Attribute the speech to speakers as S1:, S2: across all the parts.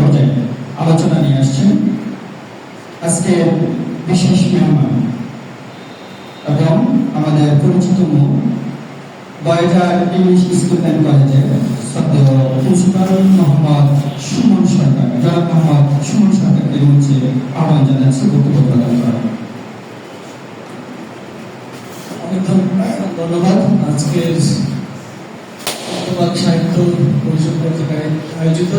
S1: পর্যায়ে আলোচনা নিয়ে আসছেন আজকে বিশেষ মেহমান এবং আমাদের পরিচিত মুখ বয়জা ইংলিশ স্কুল অ্যান্ড কলেজের সদ্য প্রিন্সিপাল মোহাম্মদ সুমন সরকার, জনাব মোহাম্মদ সুমন সরকারকে মঞ্চে আহ্বান জানাচ্ছি, বক্তব্য প্রদান
S2: অনেক ধন্যবাদ। আজকের সাহিত্য পরিষদ কর্তৃক আয়োজিত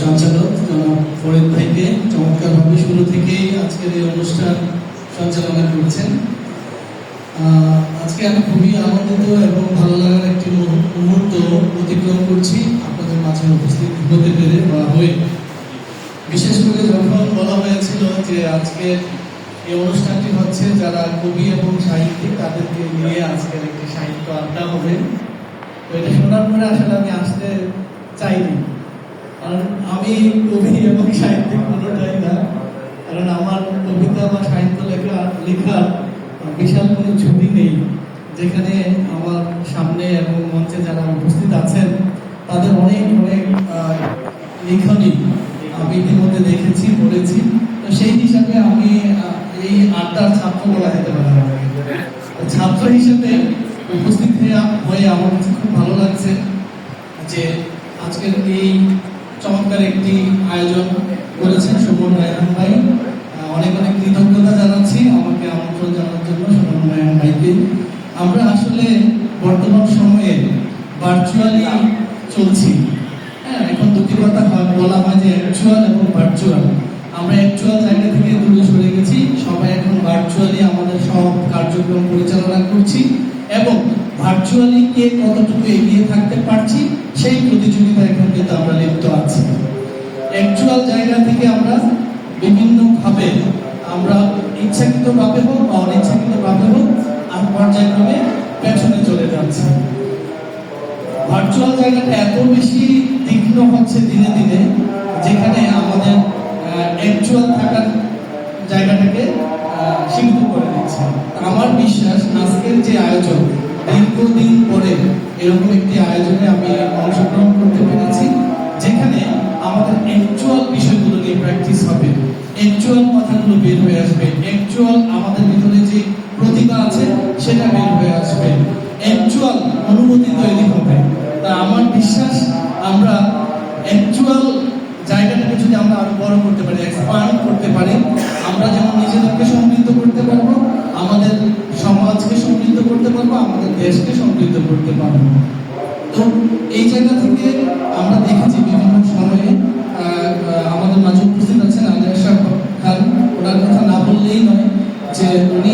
S2: সঞ্চালক, জনাব ফরিদ ভাইকে চমৎকারভাবে শুরু থেকেই আজকের এই অনুষ্ঠান সঞ্চালনা করছেন। আজকে আমি খুবই আনন্দিত এবং ভালো লাগার একটি মুহূর্ত অতিক্রম করছি আপনাদের মাঝে উপস্থিত হতে পেরে বা হয়ে। বিশেষ করে যখন বলা হয়েছিল যে আজকের এই অনুষ্ঠানটি হচ্ছে যারা কবি এবং সাহিত্যিক, তাদেরকে নিয়ে আজকের একটি সাহিত্য আড্ডা হবে। তো এটা শোনার পরে আসলে আমি আসতে চাইনি। কারণ আমি কবি এবং সাহিত্যিক কোনোটাই না। কারণ আমার কবিতা বা সাহিত্য লেখা লেখার বিশাল কোনো ঝুঁকি নেই। যেখানে আমার সামনে এবং মঞ্চে যারা উপস্থিত আছেন, তাদের অনেক অনেক লেখনী আমি ইতিমধ্যে দেখেছি, পড়েছি। তো সেই হিসাবে আমি এই আড্ডার ছাত্র বলা যেতে পারে। ছাত্র হিসেবে উপস্থিত হয়ে আমার কাছে খুব ভালো লাগছে যে আজকের এই চমৎকার একটি আয়োজন করেছেন সুমন রায়হান ভাই। অনেক অনেক কৃতজ্ঞতা জানাচ্ছি আমাকে আমন্ত্রণ জানার জন্য সুমন রায়হান ভাইকে। আমরা আসলে বর্তমান সময়ে ভার্চুয়ালি চলছি। হ্যাঁ এখন দুটি কথা বলা হয় যে অ্যাকচুয়াল এবং ভার্চুয়াল আমরা অ্যাকচুয়াল জায়গা থেকে দূরে সরে গেছি, সবাই এখন ভার্চুয়ালি আমাদের সব কার্যক্রম পরিচালনা করছি এবং ভার্চুয়ালি কে কতটুকু এগিয়ে থাকতে পারছি সেই প্রতিযোগিতা এখন কিন্তু আমরা লিপ্ত আছি। অ্যাকচুয়াল জায়গা থেকে আমরা বিভিন্ন ভাবে আমরা ইচ্ছাকৃত ভাবে হোক বা অনিচ্ছাকৃত ভাবে হোক, আর পর্যায়ক্রমে পেছনে চলে যাচ্ছে। ভার্চুয়াল জায়গাটা এত বেশি তীক্ষ্ণ হচ্ছে দিনে দিনে, যেখানে আমাদের অ্যাকচুয়াল থাকার জায়গাটাকে সীমিত করে দিচ্ছে। আমার বিশ্বাস আজকের যে আয়োজন দীর্ঘদিন পরে এরকম একটি আয়োজনে আমি অংশগ্রহণ করতে পেরেছি, যেখানে আমাদের অ্যাকচুয়াল বিষয়গুলো নিয়ে প্র্যাকটিস হবে। অ্যাকচুয়াল কথাগুলো বের হয়ে আসবে। অ্যাকচুয়াল আমাদের ভিতরে যে প্রতিভা আছে, সেটা বের হয়ে আসবে। অ্যাকচুয়াল অনুভূতি তৈরি হবে। তা আমার বিশ্বাস, আমরা অ্যাকচুয়াল জায়গাটাকে যদি আমরা আরও বড় করতে পারি এক্সপান্ড করতে পারি, আমরা যেমন নিজেদেরকে সমৃদ্ধ করতে পারব, আমাদের সমাজকে সমৃদ্ধ করতে পারব, আমাদের দেশকে সমৃদ্ধ করতে পারব। তো এই জায়গা থেকে আমরা দেখেছি বিভিন্ন সময়ে আমাদের মাঝে উপস্থিত আছেন আলিয়া খান। ওনার কথা না বললেই নয় যে উনি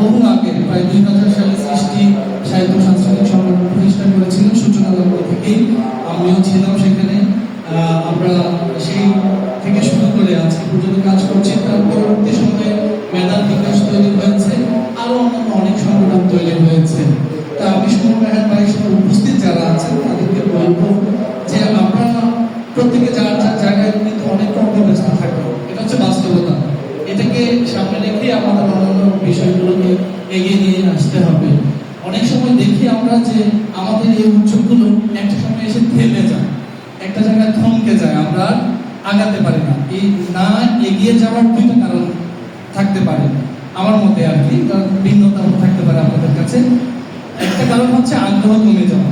S2: বহু আগে, প্রায় দুই হাজার সালে সৃষ্টি সাহিত্য সাংস্কৃতিক সংগঠন প্রতিষ্ঠা করেছিলেন সূচনা থেকেই। আমিও ছিলাম সময় দেখি আমরা যে আমাদের এই উদ্যোগগুলো একটা সময় এসে থেমে যায়, একটা জায়গায় থমকে যায়, আমরা আগাতে পারি না। এই না এগিয়ে যাওয়ার দুইটা কারণ থাকতে পারে আমার মতে আর কি ভিন্নতা থাকতে পারে আপনাদের কাছে। একটা কারণ হচ্ছে আগ্রহ কমে যাওয়া।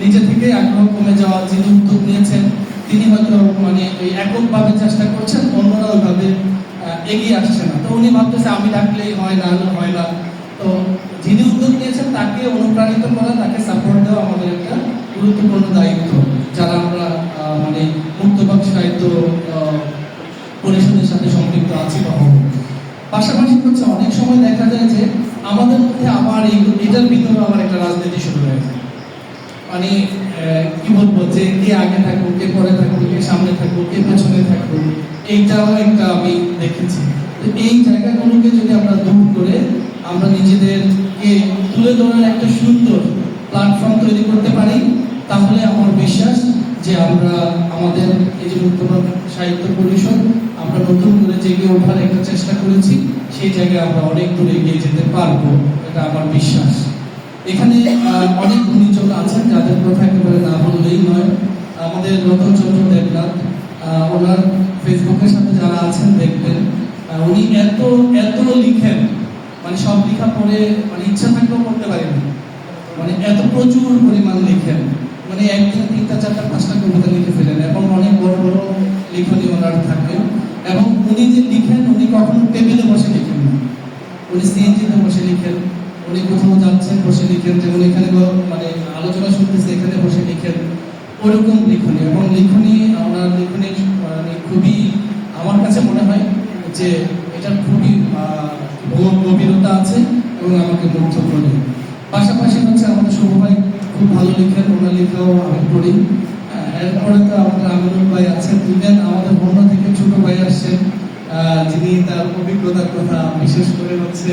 S2: নিজে থেকে আগ্রহ কমে যাওয়া, যিনি উদ্যোগ নিয়েছেন, তিনি হয়তো মানে এককভাবে চেষ্টা করছেন, অন্যরা ওইভাবে এগিয়ে আসছে না। তো উনি ভাবতেছে, আমি ডাকলেই হয় না হয় না। তো যিনি উদ্যোগ নিয়েছেন তাকে অনুপ্রাণিত করা, তাকে সাপোর্ট দেওয়া আমাদের একটা গুরুত্বপূর্ণ দায়িত্ব, যারা আমরা মানে মুক্তবাক সাহিত্য পরিষদের সাথে সম্পৃক্ত আছি বা পাশাপাশি হচ্ছে অনেক সময় দেখা যায় যে আমাদের মধ্যে আবার এই এটার ভিতরে আবার একটা রাজনীতি শুরু হয়ে যায়। মানে কি বলব যে কে আগে থাকুক, কে পরে থাকুক, কে সামনে থাকুক, কে পেছনে থাকুক, এইটাও একটা আমি দেখেছি। এই জায়গাগুলোকে যদি আমরা দূর করে আমরা নিজেদেরকে তুলে ধরার একটা সুন্দর প্ল্যাটফর্ম তৈরি করতে পারি। তাহলে আমার বিশ্বাস যে আমরা আমাদের এই যে মুক্তবাগ সাহিত্য পরিষদ আমরা নতুন করে জেগে ওঠার একটা চেষ্টা করেছি। সেই জায়গায় আমরা অনেক দূরে এগিয়ে যেতে পারব এটা আমার বিশ্বাস। এখানে অনেক গুণীজন আছেন যাদের কথা একেবারে না বললেই নয়। আমাদের রতনচন্দ্র দেবনাথ আহ, ওনার ফেসবুকের সাথে যারা আছেন দেখবেন উনি এত এত লিখেন। মানে সব লেখা পড়ে মানে ইচ্ছা থাকলেও পড়তে পারেনি। মানে এত প্রচুর পরিমাণ লিখেন। মানে একদিন তিনটা, চারটা, পাঁচটা কবিতা লিখে ফেলেন এবং অনেক বড় বড় লিখনি ওনার থাকে এবং উনি যে লিখেন, উনি কখনো টেবিলে বসে লিখেন না। উনি সিএনজিতে বসে লিখেন, উনি কোথাও যাচ্ছেন, বসে লিখেন, যেমন এখানে মানে আলোচনা শুনতেছে, এখানে বসে লিখেন। ওরকম লিখনি। এবং লিখনি, ওনার লিখনি মানে খুবই আমার কাছে মনে হয় যে আছে এবং আমাকে মুগ্ধ করে পাশাপাশি হচ্ছে আমাদের শুভ ভাই খুব ভালো লিখেন ওনার লেখাও আমি পড়ি। এরপরে তো আমাদের আমিনুল ভাই আছেন। ইভেন আমাদের বন্যা থেকে ছোট ভাই আসছেন যিনি তার অভিজ্ঞতার কথা বিশেষ করে হচ্ছে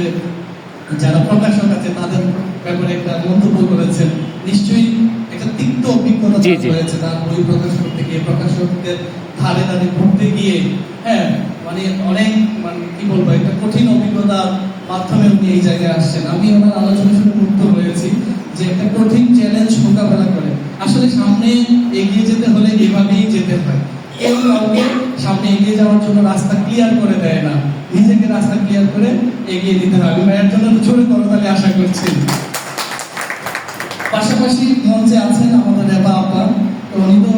S2: যারা প্রকাশক আছে তাদের ব্যাপারে একটা মন্তব্য করেছেন। নিশ্চয়ই একটা তিক্ত অভিজ্ঞতা
S3: জি,
S2: তার বই প্রকাশ করতে গিয়ে প্রকাশকদের ধারে ধারে ঘুরতে গিয়ে হ্যাঁ মানে অনেক মানে কি বলব একটা কঠিন অভিজ্ঞতার মাধ্যমে উনি এই জায়গায় আসছেন। আমি ওনার আলোচনা শুনে মুগ্ধ হয়েছি যে একটা কঠিন চ্যালেঞ্জ মোকাবেলা করে। আসলে সামনে এগিয়ে যেতে হলে এভাবেই যেতে হয়। কেউ কাউকে সামনে এগিয়ে যাওয়ার জন্য রাস্তা ক্লিয়ার করে দেয় না। নিজেকে রাস্তা ক্লিয়ার করে এগিয়ে দিতে হবে ভাইয়ের জন্য জোরে করতালি আশা করছি। পাশাপাশি মঞ্চে আছেন আমাদের রেবা আপা। উনি তো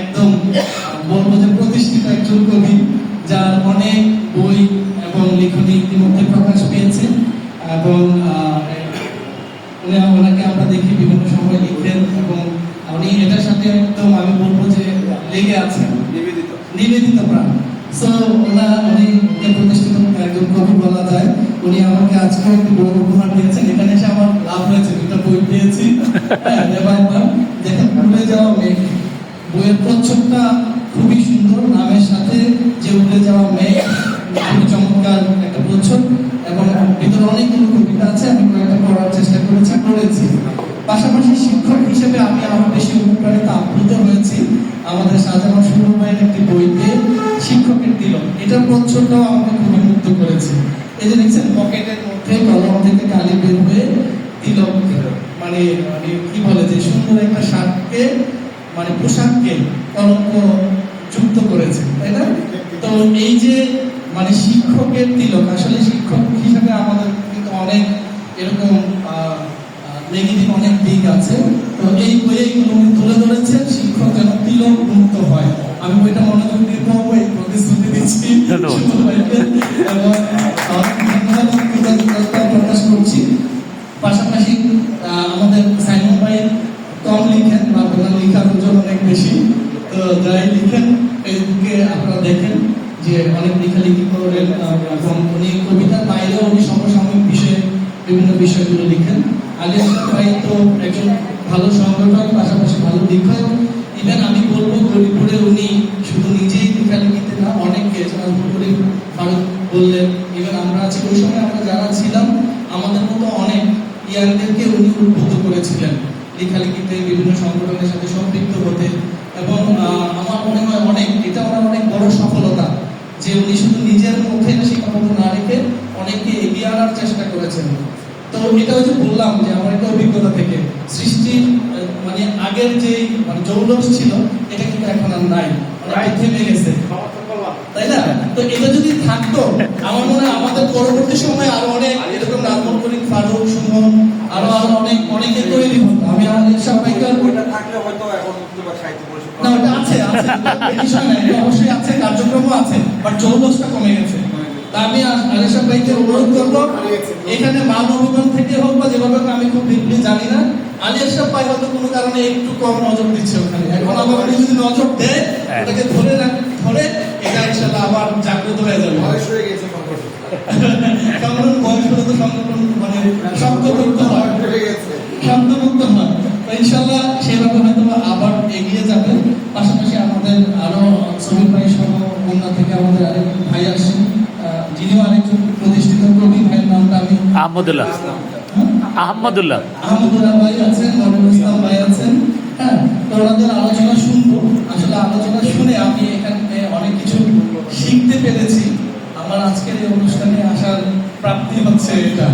S2: একদম বলব যে প্রতিষ্ঠিত একজন কবি, যার অনেক বই এবং লেখনী ইতিমধ্যে প্রকাশ পেয়েছে এবং ওনাকে আমরা দেখি বিভিন্ন সময় লিখেন এবং উনি এটার সাথে একদম আমি বলব যে লেগে আছেন।
S4: নিবেদিত।
S2: নিবেদিত প্রাণ। সো ওনা উনি প্রতিষ্ঠিত একজন কবি বলা যায়। উনি আমাকে আজকে একটি বড় উপহার দিয়েছেন। এখানে এসে আমার লাভ হয়েছে দুটো বই পেয়েছি। হ্যাঁ, দেখেন উড়ে যাওয়া মেঘ। বইয়ের প্রচ্ছদটা খুবই সুন্দর। নামের সাথে যে উড়ে যাওয়া মেঘ। খুবই চমৎকার একটা প্রচ্ছদ এবং ভিতরে অনেকগুলো কবিতা আছে, আমি কয়েকটা পড়ার চেষ্টা করেছি, পড়েছি। পাশাপাশি শিক্ষক হিসেবে আমি আরও বেশি অনুপ্রাণিত আপ্লুত হয়েছি। আমাদের শাহজাহান শুরু ভাইয়ের একটি বইতে শিক্ষকের দিল এটার প্রচ্ছদটাও আমাকে খুবই মুগ্ধ করেছে। এই যে দেখছেন, পকেটের মধ্যে কলম থেকে কালি বের হয়ে তিলক মানে মানে কি বলে যে সুন্দর একটা শার্টকে মানে পোশাককে কলঙ্ক যুক্ত করেছে, তাই না? তো এই যে মানে শিক্ষকের তিলক আসলে শিক্ষক হিসাবে আমাদের কিন্তু অনেক এরকম নেগেটিভ অনেক দিক আছে। তো এই বইয়ে এগুলো উনি তুলে ধরেছেন শিক্ষক যেন তিলক মুক্ত হয়। আমি বইটা মনোযোগ দিয়ে পড়ব এই প্রতিশ্রুতি দিচ্ছি।
S3: ধন্যবাদ।
S2: এবং লেখালেখি করেন এবং উনি কবিতার বাইরেও উনি সমসাময়িক বিষয়ে বিভিন্ন বিষয়গুলো লিখেন। আলিয়া ভাই তো একজন ভালো সংগঠক, পাশাপাশি ভালো লেখক। ইভেন আমি বলব গরিপুরে উনি শুধু নিজেই লেখালেখিতে না অনেককে করে ফারুক বললেন। ইভেন আমরা আছি, ওই সময় আমরা যারা ছিলাম, আমাদের মতো অনেক ইয়াংদেরকে উনি উদ্বুদ্ধ করেছিলেন। লেখালেখিতে বিভিন্ন সংগঠনের সাথে সম্পৃক্ত হতে। এবং আমার মনে হয় অনেক, এটা ওনার অনেক বড় সফলতা। যে উনি শুধু নিজের মুখে সেই কথাটা না রেখে অনেকে এগিয়ে আনার চেষ্টা করেছেন। তো এটা হচ্ছে বললাম যে আমার একটা অভিজ্ঞতা থেকে। সৃষ্টির মানে আগের যে মানে জৌলস ছিল এটা কিন্তু এখন আর নাই। থেমে গেছে। তাই না? তো এটা যদি থাকতো আমার মনে হয় আমাদের পরবর্তী সময়ে আরও অনেক এরকম করিম ফারুক সুমন আরও আরও অনেক অনেকে তৈরি হতো আমি আমাদের সবাইকে
S4: ওইটা থাকলে হয়তো এখন
S2: না ওটা আছে অবশ্যই আছে কার্যক্রমও আছে বাট জৌলসটা কমে গেছে। তা আমি আলিশা ভাইকে অনুরোধ করব এখানে মান অভিমান থেকে হোক বা যেভাবে আমি খুব ডিপলি জানি না। আলিয়া ভাই হয়তো কোনো কারণে একটু কম নজর দিচ্ছে ওখানে। এখন আমার উনি যদি নজর দেয়
S3: হ্যাঁ।
S2: ওটাকে ধরে ধরে এটা ইনশাল্লাহ আবার জাগ্রত হয়ে যাবে।
S4: বয়স হয়ে গেছে সংগঠন
S2: বয়স হলে তো সংগঠন মানে শক্তপোক্ত হয়। শব্দমুক্ত হয়। ইনশাল্লাহ সেভাবে হয়তো আবার এগিয়ে যাবে। পাশাপাশি আমাদের আরও শ্রমিক ভাই সহ বন্যা থেকে আমাদের আরেক ভাই আসছেন। আহ, যিনিও আরেকজন প্রতিষ্ঠিত কবি। ভাইয়ের নামটা আমি
S3: আহমদুল্লাহ? আহমদুল্লাহ।
S2: আহমদুল্লাহ ভাই আছেন ইসলাম ভাই আছেন। হ্যাঁ ওনাদের আলোচনা শুনব। আসলে আলোচনা শুনে আমি এখানে অনেক কিছু শিখতে পেরেছি। আমার আজকের এই অনুষ্ঠানে আসার প্রাপ্তি হচ্ছে এটা।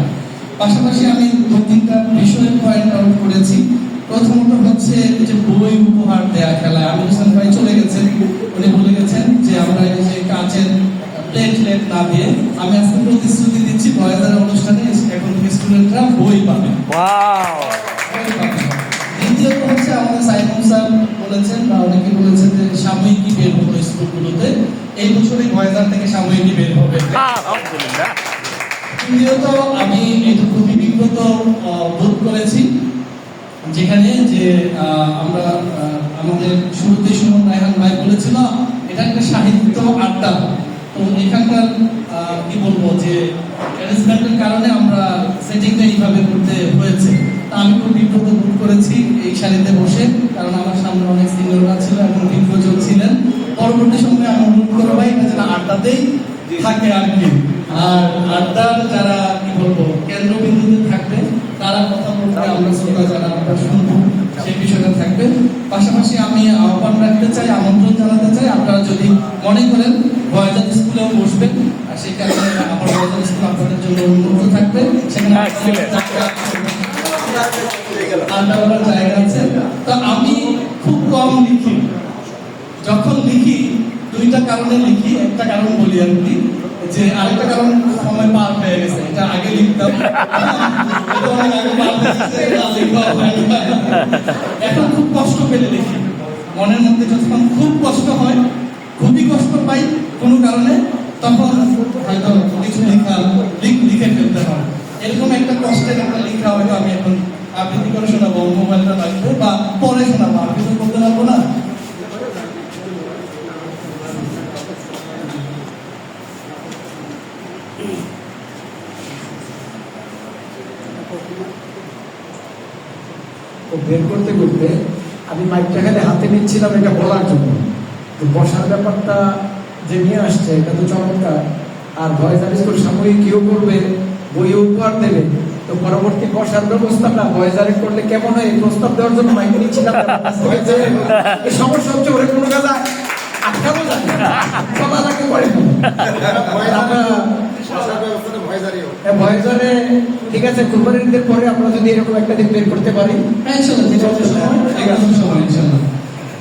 S2: পাশাপাশি আমি দু তিনটা বিষয়ের পয়েন্ট আউট করেছি। প্রথমত হচ্ছে যে বই উপহার দেয়া আমির হোসেন ভাই চলে গেছেন। উনি বলে গেছেন যে আমরা এই যে কাচের প্লেটলেট না দিয়ে আমি আজকে প্রতিশ্রুতি দিচ্ছি বয়েজের অনুষ্ঠানে এখন থেকে স্টুডেন্টরা বই পাবে। দ্বিতীয়ত হচ্ছে আমাদের সাইমন স্যার বলেছেন বা অনেকে বলেছেন যে সাময়িকী বের হবে স্কুলগুলোতে। এই বছরই বয়েজার থেকে সাময়িকী বের হবে। তৃতীয়ত আমি এইটুকু বিব্রত আহ, বোধ করেছি যেখানে যে আমরা আমাদের শুরুতে সুমন রায়হান ভাই বলেছিল এটা একটা সাহিত্য আড্ডা। তো এখানকার কি বলব যে অ্যারেঞ্জমেন্টের কারণে আমরা সেটিংটা এইভাবে করতে হয়েছে। তা আমি খুব বিব্রত বোধ করেছি এই সারিতে বসে, কারণ আমার সামনে অনেক সিনিয়ররা ছিল এবং বিজ্ঞজন ছিলেন। পরবর্তী সময়ে আমি অনুরোধ করব ভাই যেন আড্ডাতেই থাকে আর কি। আর আড্ডার যারা, কি বলব, কেন্দ্রবিন্দুতে থাকবে, তারা কথা বলবে আমরা শ্রোতা যারা আমরা শুনব, সেই থাকবে পাশাপাশি আমি আহ্বান রাখতে চাই আমন্ত্রণ জানাতে চাই। আপনারা যদি মনে করেন বয়জান স্কুলেও বসবেন আর সেই কারণে আমার বয়জান স্কুল আপনাদের জন্য উন্মুক্ত থাকবে। সেখানে. আড্ডা জায়গা আছে। তো আমি খুব কম লিখি। যখন লিখি দুইটা কারণে লিখি, একটা কারণ বলি আর কি যে আরেকটা কারণ সময় পার হয়ে গেছে, এটা আগে লিখতাম। এখন খুব কষ্ট পেলে লিখি। মনের মধ্যে যখন খুব কষ্ট হয়, খুবই কষ্ট পাই কোনো কারণে, তখন হয়তো কিছু লেখা, লিখ- লিখে ফেলতে হয়। এরকম একটা কষ্টের একটা লেখা হয়তো আমি এখন আবৃত্তি করে শোনাবো, মোবাইলটা লাগবে বা পরে শোনাবো আবৃত্তি করতে পারব না।
S5: তো বের করতে করতে আমি মাইকটা খালি হাতে নিচ্ছিলাম এটা বলার জন্য। তো বসার ব্যাপারটা যে নিয়ে আসছে এটা তো চমৎকার। আর ভয়েস স্কুল সাময়িক কেউ করবে বই উপহার দেবে। তো পরবর্তী বসার ব্যবস্থাটা ভয়েস আরেক করলে কেমন হয় এই প্রস্তাব দেওয়ার জন্য মাইক নিচ্ছিলাম। এই সমস্যা হচ্ছে ওরে কোনো কাজ আটকানো যায় না। চলা লাগে করে আমরা
S4: ভাষার ভয় দাঁড়িয়েও
S5: ঠিক আছে কুরবানির ঈদের পরে আমরা যদি এরকম একটা দিন বের করতে পারি।
S2: হ্যাঁ।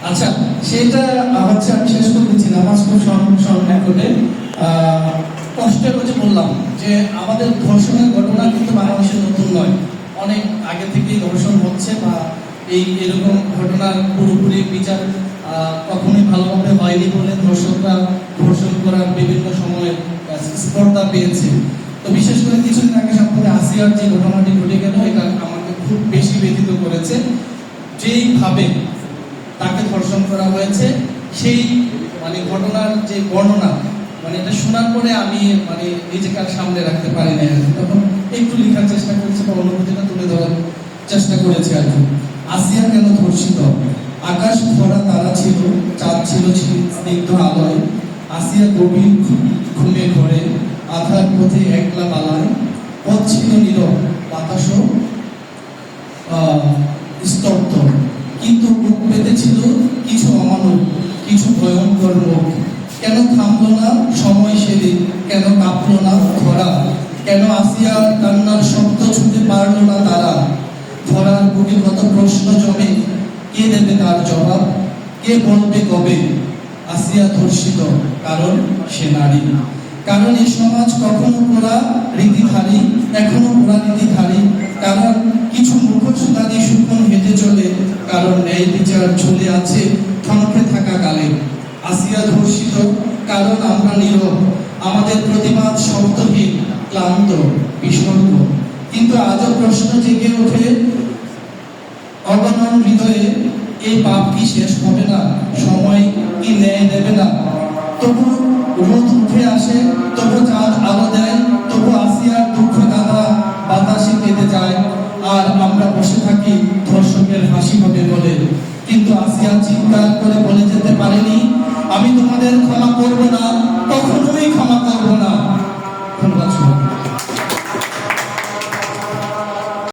S2: আচ্ছা সেটা হচ্ছে আমি শেষ করতেছি নামাজ খুব স্মরণ করে আহ, কষ্টের হচ্ছে বললাম যে আমাদের ধর্ষণের ঘটনা কিন্তু বাংলাদেশে নতুন নয়। অনেক আগে থেকেই ধর্ষণ হচ্ছে বা এই এরকম ঘটনার পুরোপুরি বিচার আহ, কখনোই ভালোভাবে হয়নি বলে ধর্ষকরা ধর্ষণ করার বিভিন্ন সময়ে স্পর্ধা পেয়েছে। তো বিশেষ করে কিছুদিন আগে সম্পর্কে আসিয়ার যে ঘটনাটি ঘটে গেল, এটা আমাকে খুব বেশি ব্যথিত করেছে। যেইভাবে তাকে ধর্ষণ করা হয়েছে, সেই মানে ঘটনার যে বর্ণনা মানে এটা শোনার পরে আমি মানে নিজেকে আর সামনে রাখতে পারি না। তখন একটু লেখার চেষ্টা করেছি বা অনুভূতিটা তুলে ধরার চেষ্টা করেছি আর কি। আসিয়া কেন ধর্ষিত? আকাশ ভরা তারা ছিল, চাঁদ ছিল স্নিগ্ধ আলোয়। আসিয়া গভীর ঘুমে ঘরে আধার পথে একলা বালায় অচ্ছিন্ন নীরব বাতাসও আহ, স্তব্ধ। কিন্তু মুখ পেতেছিল কিছু অমানব কিছু ভয়ঙ্কর মুখ কেন থামলো না? সময় সেদিন কেন কাঁপলো না? ধরা। কেন আসিয়া কান্নার শব্দ ছুতে পারল না তারা? ধরার বুকে মতো প্রশ্ন জমে। কে দেবে তার জবাব? কে বলবে কবে? আসিয়া ধর্ষিত, কারণ সে নারী কারণ এই সমাজ কখনো পুরা রীতিধারী, এখনও পুরা রীতিধারী। কারণ কিছু মুখোশধারী শুকন হেঁটে চলে, কারণ ন্যায় বিচার ঝুলে আছে থনকে থাকা কালে আসিয়া ধর্ষিত, কারণ আমরা নীরব। আমাদের প্রতিবাদ শব্দহীন, ক্লান্ত বিসর্গ কিন্তু আজও প্রশ্ন জেগে ওঠে, অগণন হৃদয়ে, এই পাপ কি শেষ হবে না? সময় কি ন্যায় দেবে না। তবু রোদ উঠে আসে, তবু চাঁদ আলো দেয়, তবু আসিয়ার দুঃখ কাঁদা বাতাসে কেটে যায়। আর আমরা বসে থাকি ধর্ষকের হাসি হবে বলে। কিন্তু আসিয়া চিন্তা করে বলে যেতে পারেনি, আমি তোমাদের ক্ষমা করব না, কখনোই ক্ষমা করব না। ধন্যবাদ